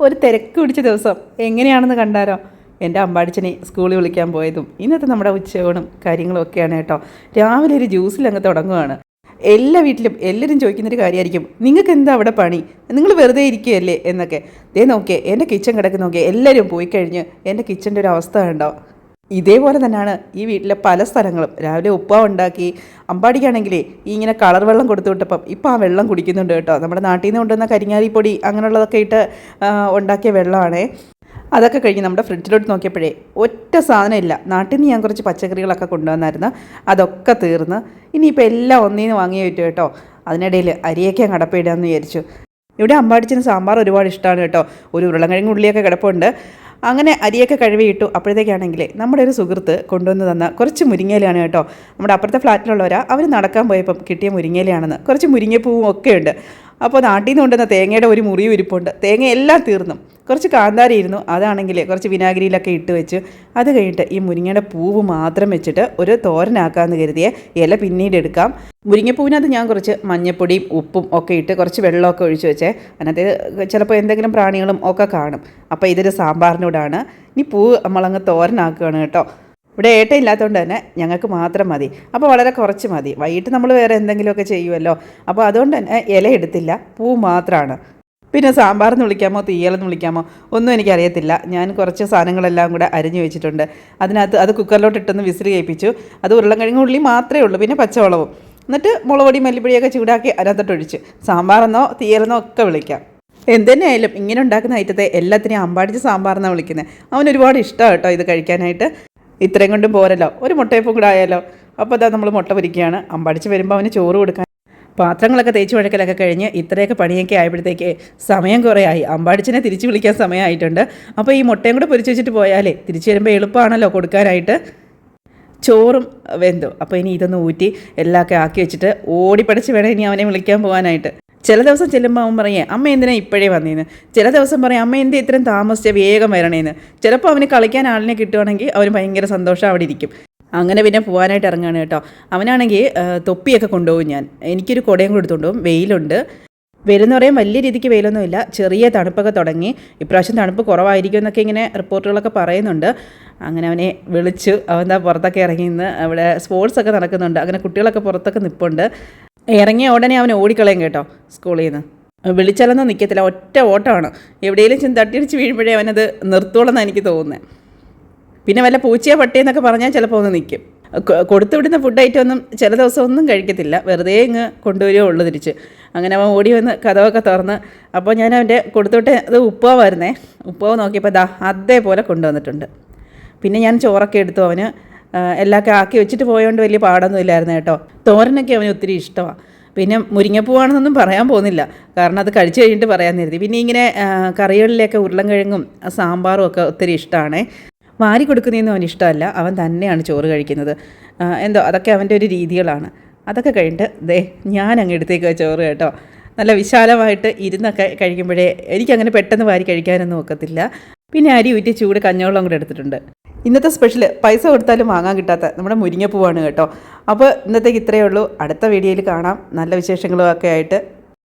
ഒരു തിരക്ക് പിടിച്ച ദിവസം എങ്ങനെയാണെന്ന് കണ്ടാരോ എന്റെ അമ്പാടിച്ചനെ സ്കൂളിൽ വിളിക്കാൻ പോയതും ഇന്നത്തെ നമ്മുടെ ഉച്ചയൂണും കാര്യങ്ങളും ഒക്കെയാണ് കേട്ടോ. രാവിലെ ഒരു ജ്യൂസിൽ അങ്ങ് തുടങ്ങുകയാണ് എല്ലാ വീട്ടിലും എല്ലാവരും ചോദിക്കുന്നൊരു കാര്യമായിരിക്കും. നിങ്ങൾക്ക് എന്താ അവിടെ പണി? നിങ്ങൾ വെറുതെ ഇരിക്കുകയല്ലേ? എന്നൊക്കെ. ദേ നോക്കിയേ എന്റെ കിച്ചൺ കിടക്കുന്ന നോക്കിയേ എല്ലാവരും പോയി കഴിഞ്ഞ് എന്റെ കിച്ചന്റെ ഒരു അവസ്ഥ കണ്ടോ? ഇതേപോലെ തന്നെയാണ് ഈ വീട്ടിലെ പല സ്ഥലങ്ങളും. രാവിലെ ഉപ്പ ഉണ്ടാക്കി അമ്പാടിക്കാണെങ്കിലേ ഈ ഇങ്ങനെ കളർ വെള്ളം കൊടുത്തു വിട്ടപ്പം ഇപ്പം ആ വെള്ളം കുടിക്കുന്നുണ്ട് കേട്ടോ. നമ്മുടെ നാട്ടിൽ നിന്ന് കൊണ്ടുവന്ന കരിങ്ങാലിപ്പൊടി അങ്ങനെയുള്ളതൊക്കെ ഇട്ട് ഉണ്ടാക്കിയ വെള്ളമാണേ. അതൊക്കെ കഴിഞ്ഞ് നമ്മുടെ ഫ്രിഡ്ജിലോട്ട് നോക്കിയപ്പോഴേ ഒറ്റ സാധനമില്ല നാട്ടിൽ നിന്ന് ഞാൻ കുറച്ച് പച്ചക്കറികളൊക്കെ കൊണ്ടുവന്നായിരുന്നു. അതൊക്കെ തീർന്ന്. ഇനിയിപ്പോൾ എല്ലാം ഒന്നീന്ന് വാങ്ങി പറ്റും കേട്ടോ. അതിനിടയിൽ അരിയൊക്കെ അങ്ങ് അടപ്പിടാമെന്ന് വിചാരിച്ചു. ഇവിടെ അമ്പാടിച്ചിന് സാമ്പാർ ഒരുപാട് ഇഷ്ടമാണ് കേട്ടോ. ഒരു ഉരുളങ്കിഴങ്ങുള്ളിയൊക്കെ കിടപ്പുണ്ട്. അങ്ങനെ അരിയൊക്കെ കഴുകിയിട്ടു അപ്പോഴത്തേക്കാണെങ്കിൽ നമ്മുടെ ഒരു സുഹൃത്ത് കൊണ്ടുവന്ന് തന്ന കുറച്ച് മുരിങ്ങയിലാണ് കേട്ടോ. നമ്മുടെ അപ്പുറത്തെ ഫ്ലാറ്റിലുള്ളവരാ അവർ നടക്കാൻ പോയപ്പം കിട്ടിയ മുരിങ്ങയിലാണെന്ന് കുറച്ച് മുരിങ്ങപ്പൂവും ഒക്കെ ഉണ്ട്. അപ്പോൾ നാട്ടിൽ നിന്ന് കൊണ്ടുവന്ന തേങ്ങയുടെ ഒരു മുറിയും ഇരിപ്പുണ്ട്. തേങ്ങ എല്ലാം തീർന്നു. കുറച്ച് കാന്താരി ഇരുന്നു. അതാണെങ്കിൽ കുറച്ച് വിനാഗിരിയിലൊക്കെ ഇട്ട് വെച്ച്. അത് കഴിഞ്ഞിട്ട് ഈ മുരിങ്ങയുടെ പൂവ് മാത്രം വെച്ചിട്ട് ഒരു തോരനാക്കാമെന്ന് കരുതിയ ഇല പിന്നീട് എടുക്കാം. മുരിങ്ങപ്പൂവിനകത്ത് ഞാൻ കുറച്ച് മഞ്ഞപ്പൊടിയും ഉപ്പും ഒക്കെ ഇട്ട് കുറച്ച് വെള്ളമൊക്കെ ഒഴിച്ച് വെച്ചേ. അതിനകത്ത് ചിലപ്പോൾ എന്തെങ്കിലും പ്രാണികളും ഒക്കെ കാണും. അപ്പോൾ ഇതൊരു സാമ്പാറിനോടാണ് ഇനി പൂവ് നമ്മളങ്ങ് തോരനാക്കുകയാണ് കേട്ടോ. ഇവിടെ ഏട്ട ഇല്ലാത്തതുകൊണ്ട് തന്നെ ഞങ്ങൾക്ക് മാത്രം മതി. അപ്പോൾ വളരെ കുറച്ച് മതി. വൈകിട്ട് നമ്മൾ വേറെ എന്തെങ്കിലുമൊക്കെ ചെയ്യുമല്ലോ. അപ്പോൾ അതുകൊണ്ട് തന്നെ ഇല എടുത്തില്ല. പൂ മാത്രമാണ്. പിന്നെ സാമ്പാറെന്ന് വിളിക്കാമോ? തീയലെന്ന് വിളിക്കാമോ? ഒന്നും എനിക്കറിയത്തില്ല. ഞാൻ കുറച്ച് സാധനങ്ങളെല്ലാം കൂടെ അരിഞ്ഞു വെച്ചിട്ടുണ്ട്. അതിനകത്ത് അത് കുക്കറിലോട്ട് ഇട്ടൊന്ന് വിസിൽ കേൾപ്പിച്ചു. അത് ഉരുളൻകിഴങ്ങ് ഉള്ളി മാത്രമേ ഉള്ളൂ. പിന്നെ പച്ചവളവും എന്നിട്ട് മുളപൊടി മല്ലിപ്പൊടിയൊക്കെ ചൂടാക്കി അതിനകത്തോട്ട് ഒഴിച്ച്. സാമ്പാറെന്നോ തീയലെന്നോ ഒക്കെ വിളിക്കാം. എന്തുതന്നെയായാലും ഇങ്ങനെ ഉണ്ടാക്കുന്ന ഐറ്റത്തെ എല്ലാത്തിനെയും അമ്പാടിച്ച് സാമ്പാറെന്നാണ് വിളിക്കുന്നത് അവന് ഒരുപാട് ഇഷ്ടമാണ് കേട്ടോ ഇത് കഴിക്കാനായിട്ട്. ഇത്രയും കൊണ്ടും പോരല്ലോ. ഒരു മുട്ടയപ്പം കൂടെ ആയാലോ? അപ്പോൾ അതാ നമ്മൾ മുട്ട പൊരിക്കുകയാണ്. അമ്പടിച്ച് വരുമ്പോൾ അവന് ചോറ് കൊടുക്കാൻ. പാത്രങ്ങളൊക്കെ തേച്ച് വഴക്കലൊക്കെ കഴിഞ്ഞ് ഇത്രയൊക്കെ പണിയൊക്കെ ആയപ്പോഴത്തേക്ക് സമയം കുറേ ആയി അമ്പാടിച്ചിനെ തിരിച്ച് വിളിക്കാൻ സമയമായിട്ടുണ്ട്. അപ്പോൾ ഈ മുട്ടയും കൂടെ പൊരിച്ച് വെച്ചിട്ട് പോയാലേ തിരിച്ചു വരുമ്പോൾ എളുപ്പമാണല്ലോ കൊടുക്കാനായിട്ട്. ചോറും വെന്തു. അപ്പോൾ ഇനി ഇതൊന്ന് ഊറ്റി എല്ലാമൊക്കെ ആക്കി വെച്ചിട്ട് ഓടിപ്പടച്ച് വേണം ഇനി അവനെ വിളിക്കാൻ പോകാനായിട്ട്. ചില ദിവസം ചെല്ലുമ്പോൾ അവൻ പറയേ അമ്മ എന്തിനാ ഇപ്പോഴേ വന്നേന്ന്? ചില ദിവസം പറയും അമ്മ എന്തേ ഇത്രയും താമസിച്ച വേഗം വരണേന്ന്? ചിലപ്പോൾ അവന് കളിക്കാൻ ആളിനെ കിട്ടുവാണെങ്കിൽ അവന് ഭയങ്കര സന്തോഷം അവിടെ ഇരിക്കും. അങ്ങനെ പിന്നെ പോകാനായിട്ട് ഇറങ്ങുകയാണ് കേട്ടോ. അവനാണെങ്കിൽ തൊപ്പിയൊക്കെ കൊണ്ടുപോകും ഞാൻ. എനിക്കൊരു കുടയും കൂടെ എടുത്തുകൊണ്ട് പോകും. വെയിലുണ്ട്. പറയാൻ വലിയ രീതിക്ക് വെയിലൊന്നുമില്ല ചെറിയ തണുപ്പൊക്കെ തുടങ്ങി. ഇപ്രാവശ്യം തണുപ്പ് കുറവായിരിക്കും എന്നൊക്കെ ഇങ്ങനെ റിപ്പോർട്ടുകളൊക്കെ പറയുന്നുണ്ട്. അങ്ങനെ അവനെ വിളിച്ചു അവൻ പുറത്തൊക്കെ ഇറങ്ങി നിന്ന് അവിടെ സ്പോർട്സ് ഒക്കെ നടക്കുന്നുണ്ട്. അങ്ങനെ കുട്ടികളൊക്കെ പുറത്തൊക്കെ നിൽപ്പുണ്ട് ഇറങ്ങിയ ഉടനെ അവൻ ഓടിക്കളയും കേട്ടോ. സ്കൂളിൽ നിന്ന്. വിളിച്ചാലൊന്നും നിൽക്കത്തില്ല ഒറ്റ ഓട്ടമാണ്. എവിടെയെങ്കിലും ചെന്ന് തട്ടിയടിച്ച് വീഴുമ്പോഴേ അവനത് നിർത്തുള്ളെന്നാണ് എനിക്ക് തോന്നുന്നത് പിന്നെ വല്ല പൂച്ചയോ പട്ടിയെന്നൊക്കെ പറഞ്ഞാൽ ചിലപ്പോൾ ഒന്ന് നിൽക്കും കൊടുത്തുവിടുന്ന ഫുഡ് ഐറ്റം ഒന്നും ചില ദിവസം ഒന്നും കഴിക്കത്തില്ല. വെറുതെ ഇങ്ങ് കൊണ്ടുവരികയോ ഉള്ളു തിരിച്ച്. അങ്ങനെ അവൻ ഓടി വന്ന് കഥവൊക്കെ തുറന്ന് അപ്പോൾ ഞാൻ അവന്റെ കൊടുത്തുവിട്ട് അത് ഉപ്പാവായിരുന്നേ ഉപ്പാവ് നോക്കിയപ്പോൾ ദാ അതേപോലെ കൊണ്ടുവന്നിട്ടുണ്ട്. പിന്നെ ഞാൻ ചോറൊക്കെ എടുത്തു അവന്. എല്ലാം എല്ലാമൊക്കെ ആക്കി വെച്ചിട്ട് പോയതുകൊണ്ട് വലിയ പാടൊന്നും ഇല്ലായിരുന്നു കേട്ടോ. തോരനൊക്കെ അവന് ഒത്തിരി ഇഷ്ടമാണ്. പിന്നെ മുരിങ്ങപ്പൂവാണെന്നൊന്നും പറയാൻ പോകുന്നില്ല. കാരണം അത് കഴിച്ചു കഴിഞ്ഞിട്ട് പറയാൻ നിർത്തി പിന്നെ ഇങ്ങനെ കറികളിലൊക്കെ ഉരുളൻകിഴങ്ങും സാമ്പാറും ഒക്കെ ഒത്തിരി ഇഷ്ടമാണ് വാരി കൊടുക്കുന്നതൊന്നും അവൻ ഇഷ്ടമല്ല. അവൻ തന്നെയാണ് ചോറ് കഴിക്കുന്നത്. എന്തോ അതൊക്കെ അവന്റെ ഒരു രീതികളാണ്. അതൊക്കെ കഴിഞ്ഞിട്ട് ദേ ഞാൻ അങ്ങ് എടുത്തേക്ക് ചോറ് കേട്ടോ. നല്ല വിശാലമായിട്ട് ഇരുന്നൊക്കെ കഴിക്കുമ്പോഴേ എനിക്കങ്ങനെ പെട്ടെന്ന് വാരി കഴിക്കാനൊന്നും ഒക്കത്തില്ല. പിന്നെ അരി ഊറ്റി ചൂട് കഞ്ഞവെള്ളം കൂടെ എടുത്തിട്ടുണ്ട്. ഇന്നത്തെ സ്പെഷ്യൽ പൈസ കൊടുത്താലും വാങ്ങാൻ കിട്ടാത്ത നമ്മുടെ മുരിങ്ങപ്പൂവാണ് കേട്ടോ. അപ്പോൾ ഇന്നത്തേക്ക് ഇത്രയേ ഉള്ളൂ. അടുത്ത വീഡിയോയിൽ കാണാം. നല്ല വിശേഷങ്ങളും ഒക്കെ ആയിട്ട്.